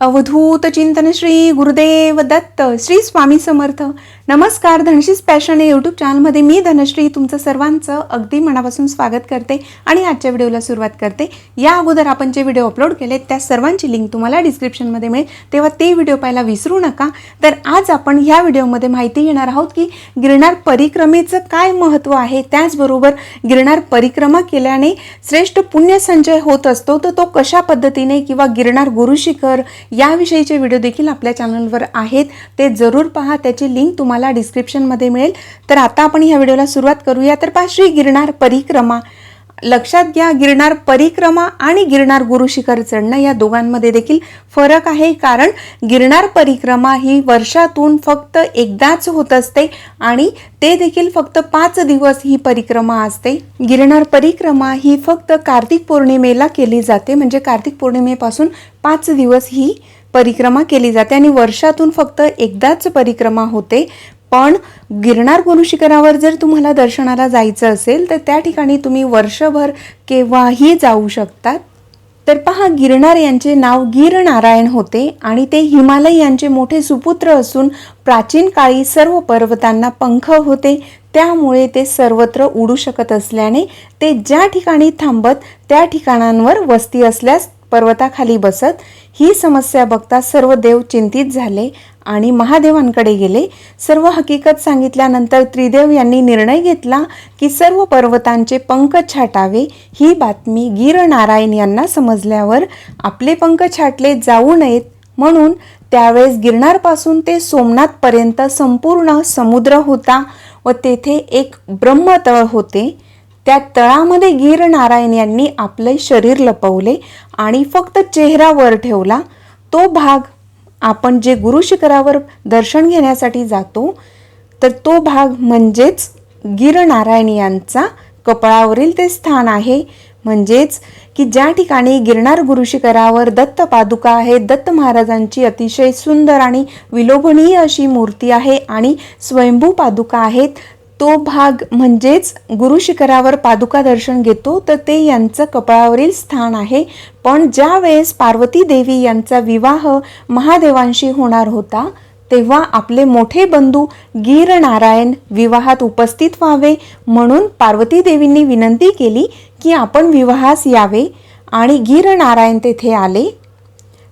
अवधूत चिंतन श्री गुरुदेव दत्त श्री स्वामी समर्थ. नमस्कार धनशीस पॅशन या यूट्यूब चॅनलमध्ये मी धनश्री तुमचं सर्वांचं अगदी मनापासून स्वागत करते आणि आजच्या व्हिडिओला सुरुवात करते. या अगोदर आपण जे व्हिडिओ अपलोड केले त्या सर्वांची लिंक तुम्हाला डिस्क्रिप्शनमध्ये मिळेल. तेव्हा ते व्हिडिओ पाहायला विसरू नका. तर आज आपण ह्या व्हिडिओमध्ये माहिती घेणार आहोत की गिरणार परिक्रमेचं काय महत्त्व आहे? त्याचबरोबर गिरनार परिक्रमा केल्याने श्रेष्ठ पुण्यसंचय होत असतो तर तो कशा पद्धतीने किंवा गिरणार गुरुशिखर याविषयीचे व्हिडिओ देखील आपल्या चॅनलवर आहेत. ते जरूर पहा. त्याची लिंक तुम्हाला डिस्क्रिप्शनमध्ये मिळेल. तर आता आपण ह्या व्हिडिओला सुरुवात करूया. तर पहा श्री परिक्रमा. लक्षात घ्या गिरनार परिक्रमा आणि गिरनार गुरुशिखर चढणं या दोघांमध्ये देखील फरक आहे. कारण गिरनार परिक्रमा ही वर्षातून फक्त एकदाच होत असते आणि ते देखील फक्त पाच दिवस ही परिक्रमा असते. गिरनार परिक्रमा ही फक्त कार्तिक पौर्णिमेला केली जाते. म्हणजे कार्तिक पौर्णिमेपासून पाच दिवस ही परिक्रमा केली जाते आणि वर्षातून फक्त एकदाच परिक्रमा होते. पण गिरनार गुरुशिखरावर जर तुम्हाला दर्शनाला जायचं असेल तर त्या ठिकाणी तुम्ही वर्षभर केव्हाही जाऊ शकतात. तर पहा गिरनार यांचे नाव गिर नारायण होते आणि ते हिमालय यांचे मोठे सुपुत्र असून प्राचीन काळी सर्व पर्वतांना पंख होते. त्यामुळे ते सर्वत्र उडू शकत असल्याने ते ज्या ठिकाणी थांबत त्या ठिकाणांवर वस्ती असल्यास पर्वताखाली बसत ही समस्या बघता सर्व देव चिंतित झाले आणि महादेवांकडे गेले. सर्व हकीकत सांगितल्यानंतर त्रिदेव यांनी निर्णय घेतला की सर्व पर्वतांचे पंख छाटावे ही बातमी गिर नारायण यांना समजल्यावर आपले पंख छाटले जाऊ नयेत म्हणून त्यावेळेस गिरनारपासून ते सोमनाथपर्यंत संपूर्ण समुद्र होता व तेथे एक ब्रह्मतळ होते. त्या तळामध्ये गीर नारायण यांनी आपले शरीर लपवले आणि फक्त चेहरा वर ठेवला. तो भाग आपण जे गुरुशिखरावर दर्शन घेण्यासाठी जातो तर तो भाग म्हणजेच गिर नारायण यांचा कपाळावरील ते स्थान आहे. म्हणजेच की ज्या ठिकाणी गिरणार गुरुशिखरावर दत्त पादुका आहे दत्त महाराजांची अतिशय सुंदर आणि विलोभनीय अशी मूर्ती आहे आणि स्वयंभू पादुका आहेत तो भाग म्हणजेच गुरुशिखरावर पादुका दर्शन घेतो तर ते यांचं कपाळावरील स्थान आहे. पण ज्या वेळेस पार्वती देवी यांचा विवाह महादेवांशी होणार होता तेव्हा आपले मोठे बंधू गीर नारायण विवाहात उपस्थित व्हावे म्हणून पार्वती देवींनी विनंती केली की आपण विवाहास यावे. आणि गीर नारायण तेथे आले.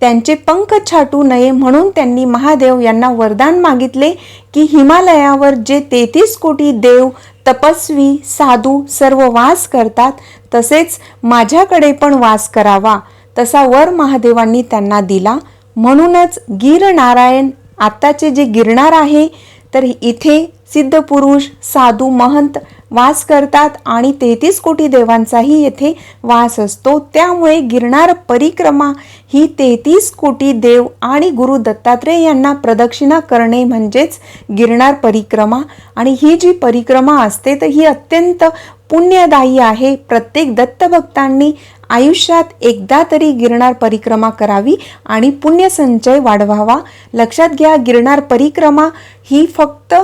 त्यांचे पंख छाटू नये म्हणून त्यांनी महादेव यांना वरदान मागितले की हिमालयावर जे तेहतीस कोटी देव तपस्वी साधू सर्व वास करतात तसेच माझ्याकडे पण वास करावा तसा वर महादेवांनी त्यांना दिला. म्हणूनच गिर नारायण आत्ताचे जे गिरणार आहे तर इथे सिद्ध पुरुष साधू महंत वास करतात आणि तेहतीस कोटी देवांचाही येथे वास असतो. त्यामुळे गिरणार परिक्रमा ही तेहतीस कोटी देव आणि गुरु दत्तात्रेय यांना प्रदक्षिणा करणे म्हणजेच गिरणार परिक्रमा. आणि ही जी परिक्रमा असते तर ही अत्यंत पुण्यदायी आहे. प्रत्येक दत्तभक्तांनी आयुष्यात एकदा तरी गिरणार परिक्रमा करावी आणि पुण्यसंचय वाढवावा. लक्षात घ्या गिरनार परिक्रमा ही फक्त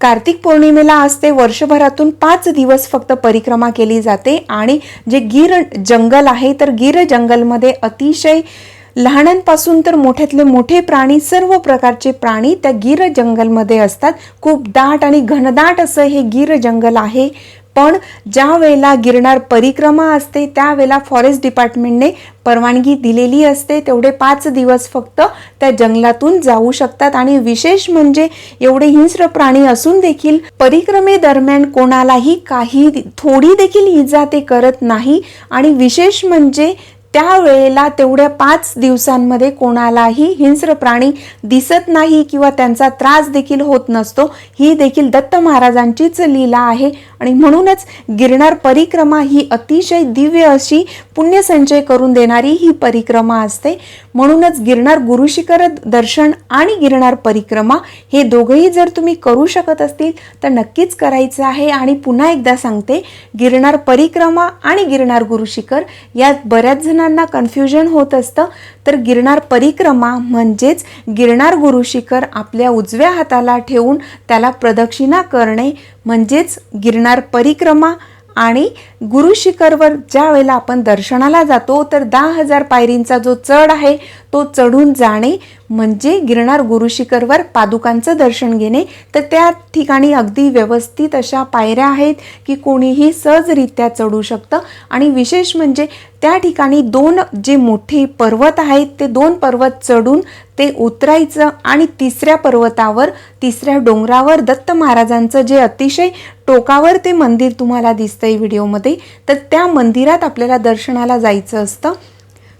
कार्तिक पौर्णिमेला असते. वर्षभरातून पाच दिवस फक्त परिक्रमा केली जाते आणि जे गिर जंगल आहे तर गिर जंगलमध्ये अतिशय लहानांपासून तर मोठ्यातले मोठे प्राणी सर्व प्रकारचे प्राणी त्या गिर जंगलमध्ये असतात. खूप दाट आणि घनदाट असं हे गिर जंगल आहे. पण ज्या वेळेला गिरणार परिक्रमा असते त्यावेळेला फॉरेस्ट डिपार्टमेंटने परवानगी दिलेली असते. तेवढे पाच दिवस फक्त त्या जंगलातून जाऊ शकतात. आणि विशेष म्हणजे एवढे हिंस्र प्राणी असून देखील परिक्रमेदरम्यान कोणालाही काही थोडी देखील इजा ते करत नाही. आणि विशेष म्हणजे त्यावेळेला तेवढ्या पाच दिवसांमध्ये कोणालाही हिंस्र प्राणी दिसत नाही किंवा त्यांचा त्रास देखील होत नसतो ही देखील दत्त महाराजांचीच लीला आहे. आणि म्हणूनच गिरनार परिक्रमा ही अतिशय दिव्य अशी पुण्यसंचय करून देणारी ही परिक्रमा असते. म्हणूनच गिरनार गुरुशिखर दर्शन आणि गिरनार परिक्रमा हे दोघंही जर तुम्ही करू शकत असतील तर नक्कीच करायचं आहे. आणि पुन्हा एकदा सांगते गिरनार परिक्रमा आणि गिरनार गुरुशिखर यात बऱ्याच जणांना कन्फ्युजन होत असतं तर गिरनार परिक्रमा म्हणजेच गिरनार गुरु शिखर आपल्या उजव्या हाताला ठेवून त्याला प्रदक्षिणा करणे म्हणजेच गिरनार परिक्रमा. आणि गुरु शिखरवर ज्या वेळेला आपण दर्शनाला जातो तर दहा हजार पायरींचा जो चढ आहे तो चढून जाणे म्हणजे गिरणार गुरुशिखरवर पादुकांचं दर्शन घेणे तर त्या ठिकाणी अगदी व्यवस्थित अशा पायऱ्या आहेत की कोणीही सहजरित्या चढू शकतं. आणि विशेष म्हणजे त्या ठिकाणी दोन जे मोठे पर्वत आहेत ते दोन पर्वत चढून ते उतरायचं आणि तिसऱ्या पर्वतावर तिसऱ्या डोंगरावर दत्त महाराजांचं जे अतिशय टोकावर ते मंदिर तुम्हाला दिसतंय व्हिडिओमध्ये तर त्या मंदिरात आपल्याला दर्शनाला जायचं असतं.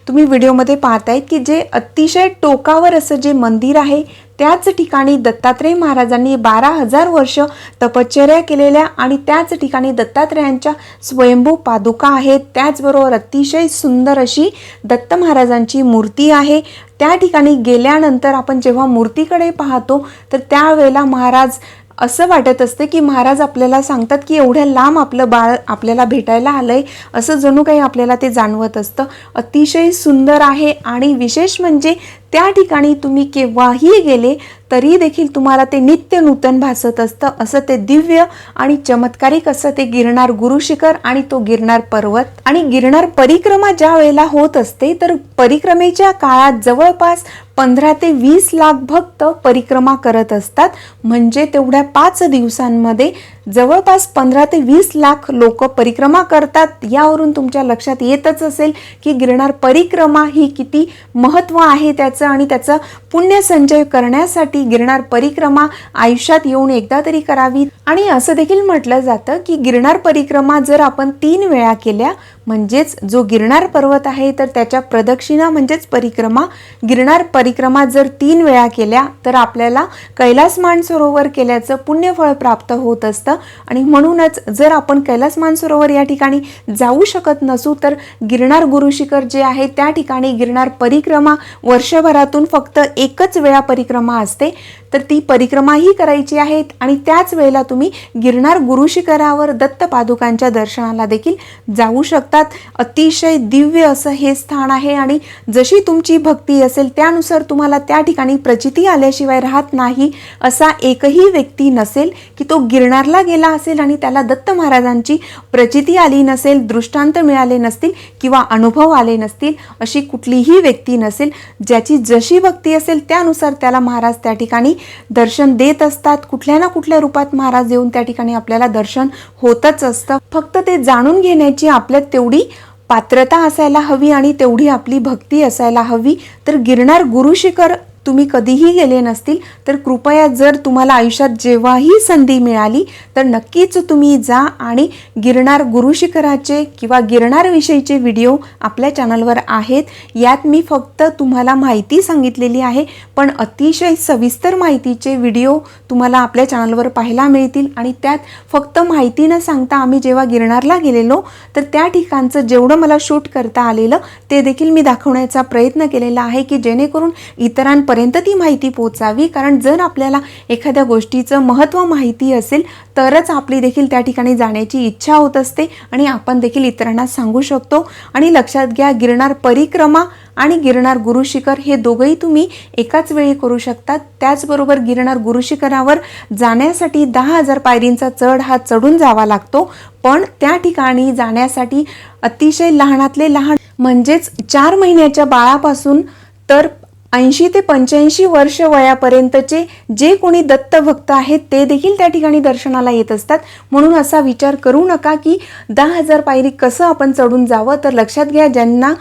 तुम्ही व्हिडिओमध्ये पाहतायत की जे अतिशय टोकावर असं जे मंदिर आहे त्याच ठिकाणी दत्तात्रय महाराजांनी बारा हजार वर्ष तपश्चर्या केलेल्या आणि त्याच ठिकाणी दत्तात्रयांच्या स्वयंभू पादुका आहेत. त्याचबरोबर अतिशय सुंदर अशी दत्त महाराजांची मूर्ती आहे. त्या ठिकाणी गेल्यानंतर आपण जेव्हा मूर्तीकडे पाहतो तर त्यावेळेला महाराज असं वाटत असते की महाराज आपल्याला सांगतात की एवढ्या लांब आपलं बाळ आपल्याला भेटायला आलं आहे असं जणू काही आपल्याला ते जाणवत असतं. अतिशय सुंदर आहे आणि विशेष म्हणजे त्या ठिकाणी तुम्ही केव्हाही गेले तरी देखील तुम्हाला ते नित्य नूतन भासत असतं. असं ते दिव्य आणि चमत्कारिक असं ते गिरणार गुरुशिखर आणि तो गिरणार पर्वत. आणि गिरणार परिक्रमा ज्या वेळेला होत असते तर परिक्रमेच्या काळात जवळपास पंधरा ते वीस लाख भक्त परिक्रमा करत असतात. म्हणजे तेवढ्या पाच दिवसांमध्ये जवळपास पंधरा ते वीस लाख लोक परिक्रमा करतात. यावरून तुमच्या लक्षात येतच असेल की गिरणार परिक्रमा ही किती महत्त्व आहे त्याचं आणि त्याचा पुण्य संचय करण्यासाठी गिरणार परिक्रमा आयुष्यात येऊन एकदा तरी करावी. आणि असं देखील म्हटलं जातं की गिरणार परिक्रमा जर आपण तीन वेळा केल्या म्हणजेच जो गिरणार पर्वत आहे तर त्याच्या प्रदक्षिणा म्हणजेच परिक्रमा. गिरणार परिक्रमा जर तीन वेळा केल्या तर आपल्याला कैलास मानसरोवर केल्याचं पुण्यफळ प्राप्त होत असतं. आणि म्हणूनच जर आपण कैलास मानसरोवर या ठिकाणी जाऊ शकत नसू तर गिरणार गुरुशिखर जे आहे त्या ठिकाणी गिरणार परिक्रमा वर्षभरातून फक्त एकच वेळा परिक्रमा असते. तर ती परिक्रमाही करायची आहे आणि त्याच वेळेला तुम्ही तुम्ही गिरणार गुरुशिखरावर दत्त पादुकांच्या दर्शनाला देखील जाऊ शकतात. अतिशय दिव्य असं हे स्थान आहे आणि जशी तुमची भक्ती असेल त्यानुसार तुम्हाला त्या ठिकाणी प्रचिती आल्याशिवाय राहत नाही असा एकही व्यक्ती नसेल की तो गिरणारला गेला असेल आणि त्याला दत्त महाराजांची प्रचिती आली नसेल दृष्टांत मिळाले नसतील किंवा अनुभव आले नसतील अशी कुठलीही व्यक्ती नसेल ज्याची जशी भक्ती असेल त्यानुसार त्याला महाराज त्या ठिकाणी दर्शन देत असतात. कुठल्या ना कुठल्या रूपात महाराज येऊन त्या ठिकाणी आपल्याला दर्शन होतच असतं. फक्त ते जाणून घेण्याची आपल्यात तेवढी पात्रता असायला हवी आणि तेवढी आपली भक्ती असायला हवी. तर गिरणार गुरुशिखर तुम्ही कधीही गेले नसतील तर कृपया जर तुम्हाला आयुष्यात जेव्हाही संधी मिळाली तर नक्कीच तुम्ही जा आणि गिरणार गुरुशिखराचे किंवा गिरणारविषयीचे व्हिडिओ आपल्या चॅनलवर आहेत. यात मी फक्त तुम्हाला माहिती सांगितलेली आहे पण अतिशय सविस्तर माहितीचे व्हिडिओ तुम्हाला आपल्या चॅनलवर पाहायला मिळतील आणि त्यात फक्त माहिती न सांगता आम्ही जेव्हा गिरणारला गेलेलो तर त्या ठिकाणचं जेवढं मला शूट करता आलेलं ते देखील मी दाखवण्याचा प्रयत्न केलेला आहे की जेणेकरून इतरांपर्यंत पर्यंत ती माहिती पोचावी. कारण जर आपल्याला एखाद्या गोष्टीचं महत्त्व माहिती असेल तरच आपली देखील त्या ठिकाणी जाण्याची इच्छा होत असते आणि आपण देखील इतरांना सांगू शकतो. आणि लक्षात घ्या गिरणार परिक्रमा आणि गिरणार गुरुशिखर हे दोघंही तुम्ही एकाच वेळी करू शकता त्याचबरोबर गिरणार गुरुशिखरावर जाण्यासाठी दहा हजार पायरींचा चढ हा चढून जावा लागतो. पण त्या ठिकाणी जाण्यासाठी अतिशय लहानातले लहान म्हणजेच चार महिन्याच्या बाळापासून तर ऐंशी ते पंच्याऐंशी वर्ष वयापर्यंतचे जे कोणी दत्तभक्त आहेत ते देखील त्या ठिकाणी दर्शनाला येत असतात. म्हणून असा विचार करू नका की दहा हजार पायरी कसं आपण चढून जावं. तर लक्षात घ्या ज्यांना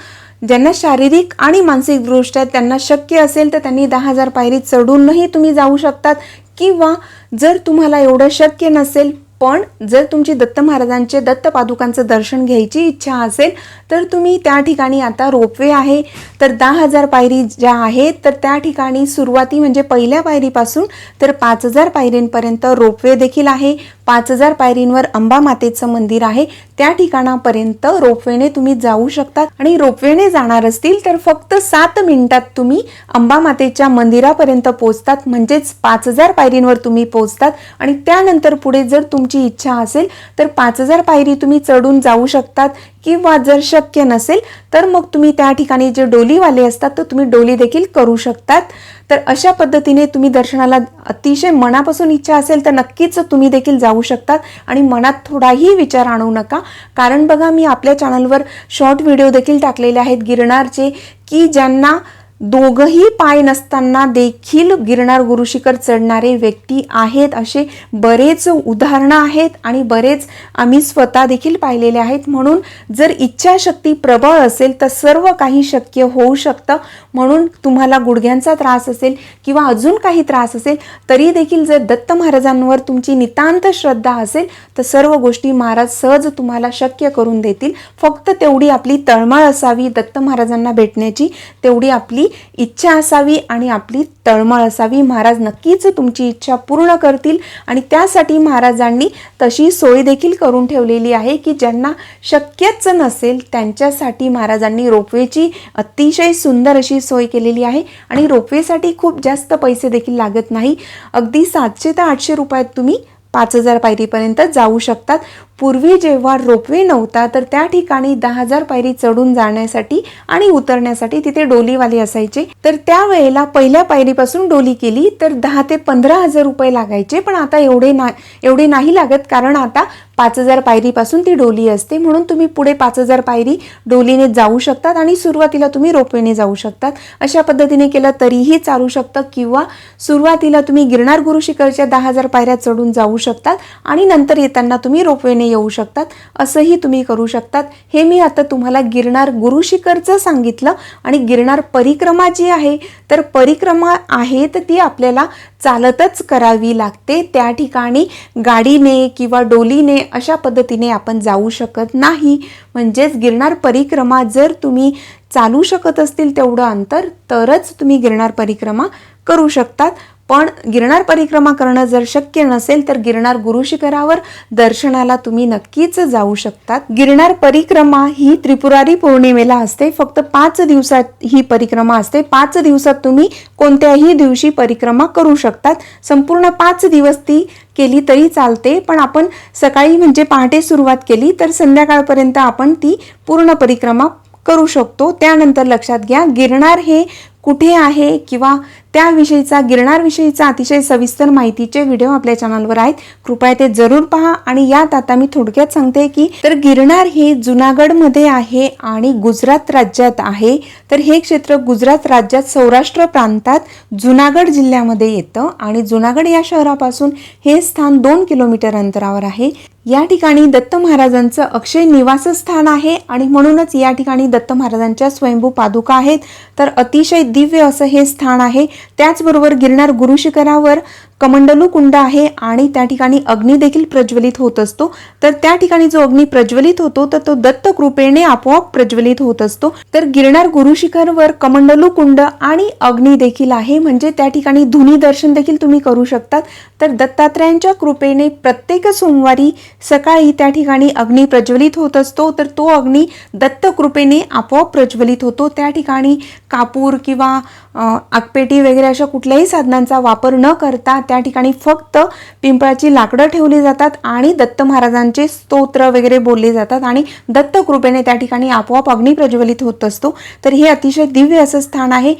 ज्यांना शारीरिक आणि मानसिकदृष्ट्या त्यांना शक्य असेल तर त्यांनी दहा हजार पायरी चढूनही तुम्ही जाऊ शकतात. किंवा जर तुम्हाला एवढं शक्य नसेल पण जर तुमची दत्त महाराजांचे दत्त पादुकांचं दर्शन घ्यायची इच्छा असेल तर तुम्ही त्या ठिकाणी आता रोपवे आहे. तर दहा हजार पायरी ज्या आहेत तर त्या ठिकाणी सुरुवाती म्हणजे पहिल्या पायरीपासून तर पाच हजार पायरींपर्यंत रोपवे देखील आहे. पाच हजार पायरींवर अंबा मातेचं मंदिर आहे. त्या ठिकाणापर्यंत रोपवेने तुम्ही जाऊ शकतात. आणि रोपवेने जाणार असतील तर फक्त सात मिनिटात तुम्ही अंबा मातेच्या मंदिरापर्यंत पोहोचतात. म्हणजेच पाच हजार पायरींवर तुम्ही पोहोचतात. आणि त्यानंतर पुढे जर तुम्ही तुमची इच्छा असेल तर पाच हजार पायरी तुम्ही चढून जाऊ शकतात किंवा जर शक्य नसेल तर मग तुम्ही त्या ठिकाणी जे डोलीवाले असतात तर तुम्ही डोली देखील करू शकतात. तर अशा पद्धतीने तुम्ही दर्शनाला अतिशय मनापासून इच्छा असेल तर नक्कीच तुम्ही देखील जाऊ शकतात. आणि मनात थोडाही विचार आणू नका. कारण बघा मी आपल्या चॅनलवर शॉर्ट व्हिडिओ देखील टाकलेले आहेत. गिरणारचे की ज्यांना दोघंही पाय नसताना देखील गिरणार गुरुशिखर चढणारे व्यक्ती आहेत. असे बरेच उदाहरणं आहेत आणि बरेच आम्ही स्वतः देखील पाहिलेले आहेत. म्हणून जर इच्छाशक्ती प्रबळ असेल तर सर्व काही शक्य होऊ शकतं. म्हणून तुम्हाला गुडघ्यांचा त्रास असेल किंवा अजून काही त्रास असेल तरी देखील जर दत्त महाराजांवर तुमची नितांत श्रद्धा असेल तर सर्व गोष्टी महाराज सहज तुम्हाला शक्य करून देतील. फक्त तेवढी आपली तळमळ असावी दत्त महाराजांना भेटण्याची. तेवढी आपली इच्छा असावी आणि आपली तळमळ असावी. महाराज नक्कीच तुमची इच्छा पूर्ण करतील आणि त्यासाठी महाराजांनी तशी सोय देखील करून ठेवलेली आहे की ज्यांना शक्यच नसेल त्यांच्यासाठी महाराजांनी रोपवेची अतिशय सुंदर अशी सोय केलेली आहे आणि रोपवेसाठी खूप जास्त पैसे देखील लागत नाही. अगदी सातशे ते आठशे रुपयात तुम्ही पाच हजार पायरीपर्यंत जाऊ शकतात. पूर्वी जेव्हा रोपवे नव्हता तर त्या ठिकाणी दहा हजार पायरी चढून जाण्यासाठी आणि उतरण्यासाठी तिथे डोलीवाले असायचे. तर त्यावेळेला पहिल्या पायरीपासून डोली केली तर दहा ते पंधरा हजार रुपये लागायचे. पण आता एवढे ना एवढे नाही लागत कारण आता पाच हजार पायरीपासून ती डोली असते. म्हणून तुम्ही पुढे पाच हजार पायरी डोलीने जाऊ शकतात आणि सुरुवातीला तुम्ही रोपवेने जाऊ शकतात. अशा पद्धतीने केलं तरीही चालू शकतं किंवा सुरुवातीला तुम्ही गिरणार गुरु शिखरच्या दहा हजार पायऱ्या चढून जाऊ शकतात आणि नंतर येताना तुम्ही रोपवेने येऊ शकतात. असंही तुम्ही करू शकतात. हे मी आता तुम्हाला गिरणार गुरु शिखरचं सांगितलं आणि गिरणार परिक्रमा जी आहे तर परिक्रमा आहे तर ती आपल्याला चालतच करावी लागते. त्या ठिकाणी गाडीने किंवा डोलीने अशा पद्धतीने आपण जाऊ शकत नाही. म्हणजेच गिरणार परिक्रमा जर तुम्ही चालू शकत असतील तेवढं अंतर तरच तुम्ही गिरणार परिक्रमा करू शकतात. पण गिरणार परिक्रमा करणं जर शक्य नसेल तर गिरणार गुरु शिखरावर दर्शनाला तुम्ही नक्कीच जाऊ शकतात. गिरणार परिक्रमा ही त्रिपुरारी पौर्णिमेला असते. फक्त पाच दिवसात ही परिक्रमा असते. पाच दिवसात तुम्ही कोणत्याही दिवशी परिक्रमा करू शकतात. संपूर्ण पाच दिवस ती केली तरी चालते. पण आपण सकाळी म्हणजे पहाटे सुरुवात केली तर संध्याकाळपर्यंत आपण ती पूर्ण परिक्रमा करू शकतो. त्यानंतर लक्षात घ्या गिरणार हे कुठे आहे किंवा त्याविषयीचा गिरणारविषयीचा अतिशय सविस्तर माहितीचे व्हिडिओ आपल्या चॅनलवर आहेत. कृपया ते जरूर पहा आणि यात आता मी थोडक्यात सांगते की तर गिरणार हे जुनागडमध्ये आहे आणि गुजरात राज्यात आहे. तर हे क्षेत्र गुजरात राज्यात सौराष्ट्र प्रांतात जुनागड जिल्ह्यामध्ये येतं आणि जुनागड या शहरापासून हे स्थान दोन किलोमीटर अंतरावर आहे. या ठिकाणी दत्त महाराजांचं अक्षय निवासस्थान आहे आणि म्हणूनच या ठिकाणी दत्त महाराजांच्या स्वयंभू पादुका आहेत. तर अतिशय दिव्य असं हे स्थान आहे. त्याचबरोबर गिरणार गुरुशिखरावर कमंडलू कुंड आहे आणि त्या ठिकाणी अग्नी देखील प्रज्वलित होत असतो. तर त्या ठिकाणी जो अग्नी प्रज्वलित होतो तर तो दत्त कृपेने आपोआप प्रज्वलित होत असतो. तर गिरणार गुरुशिखरवर कमंडलू कुंड आणि अग्नी देखील आहे. म्हणजे त्या ठिकाणी धुनी दर्शन देखील तुम्ही करू शकतात. तर दत्तात्रयांच्या कृपेने प्रत्येक सोमवारी सकाळी त्या ठिकाणी अग्नी प्रज्वलित होत असतो तर तो अग्नी दत्तकृपेने आपोआप प्रज्वलित होतो. त्या ठिकाणी कापूर किंवा आगपेटी वगैरे अशा कुठल्याही साधनांचा वापर न करता त्या ठिकाणी फक्त पिंपळाची लाकडं ठेवली जातात आणि दत्त महाराजांचे स्तोत्र वगैरे बोलले जातात आणि दत्तकृपेने त्या ठिकाणी आपोआप अग्नी प्रज्वलित होत असतो. तर हे अतिशय दिव्य असं स्थान आहे.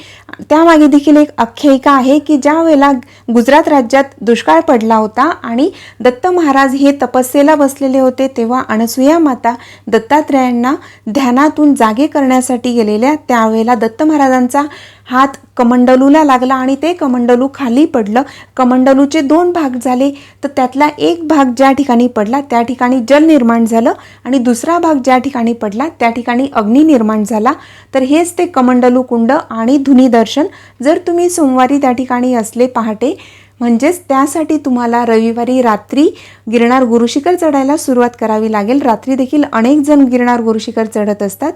त्यामागे देखील एक आख्यायिका आहे की ज्या वेळेला गुजरात राज्यात दुष्काळ पडला होता आणि दत्त महाराज हे तपस्येला बसलेले होते तेव्हा अनसुया माता दत्तात्रयांना ध्यानातून जागे करण्यासाठी गेलेल्या त्यावेळेला दत्त महाराजांचा हात कमंडलूला लागला आणि ते कमंडलू खाली पडलं. कमंडलूचे दोन भाग झाले. तर त्यातला एक भाग ज्या ठिकाणी पडला त्या ठिकाणी जल निर्माण झालं आणि दुसरा भाग ज्या ठिकाणी पडला त्या ठिकाणी अग्नी निर्माण झाला. तर हेच ते कमंडलू कुंड आणि धुनी दर्शन. जर तुम्ही सोमवारी त्या ठिकाणी असले पहाटे म्हणजेच त्यासाठी तुम्हाला रविवारी रात्री गिरणार गुरुशिखर चढायला सुरुवात करावी लागेल. रात्री देखील अनेक जण गिरणार गुरुशिखर चढत असतात.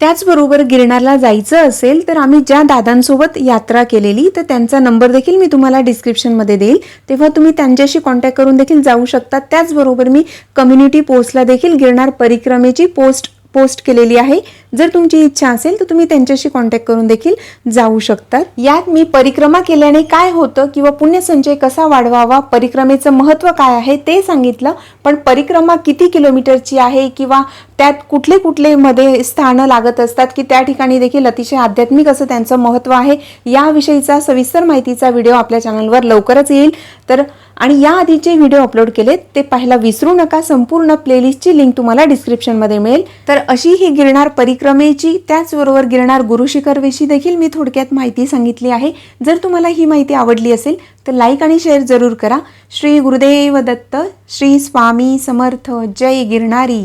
त्याचबरोबर गिरणारला जायचं असेल तर आम्ही ज्या दादांसोबत यात्रा केलेली तर त्यांचा नंबर देखील मी तुम्हाला डिस्क्रिप्शनमध्ये देईल. तेव्हा तुम्ही त्यांच्याशी कॉन्टॅक्ट करून देखील जाऊ शकता त्याचबरोबर मी कम्युनिटी पोस्टला देखील गिरणार परिक्रमेची पोस्ट पोस्ट केलेली आहे. जर तुमची इच्छा असेल तर तुम्ही त्यांच्याशी कॉन्टॅक्ट करून देखील जाऊ शकतात. यात मी परिक्रमा केल्याने काय होतं किंवा पुण्यसंचय कसा वाढवावा परिक्रमेचं महत्त्व काय आहे ते सांगितलं. पण परिक्रमा किती किलोमीटरची आहे किंवा त्यात कुठले कुठले मध्ये स्थानं लागत असतात की त्या ठिकाणी देखील अतिशय आध्यात्मिक असं त्यांचं महत्त्व आहे याविषयीचा सविस्तर माहितीचा व्हिडिओ आपल्या चॅनलवर लवकरच येईल. तर आणि या आधीचे व्हिडिओ अपलोड केलेत ते पाहायला विसरू नका. संपूर्ण प्लेलिस्टची लिंक तुम्हाला डिस्क्रिप्शनमध्ये मिळेल. तर अशी ही गिरणार परिक्रमेची त्याचबरोबर गिरणार गुरुशिखरविषयी देखील मी थोडक्यात माहिती सांगितली आहे. जर तुम्हाला ही माहिती आवडली असेल तर लाईक आणि शेअर जरूर करा. श्री गुरुदेव दत्त श्री स्वामी समर्थ जय गिरणारी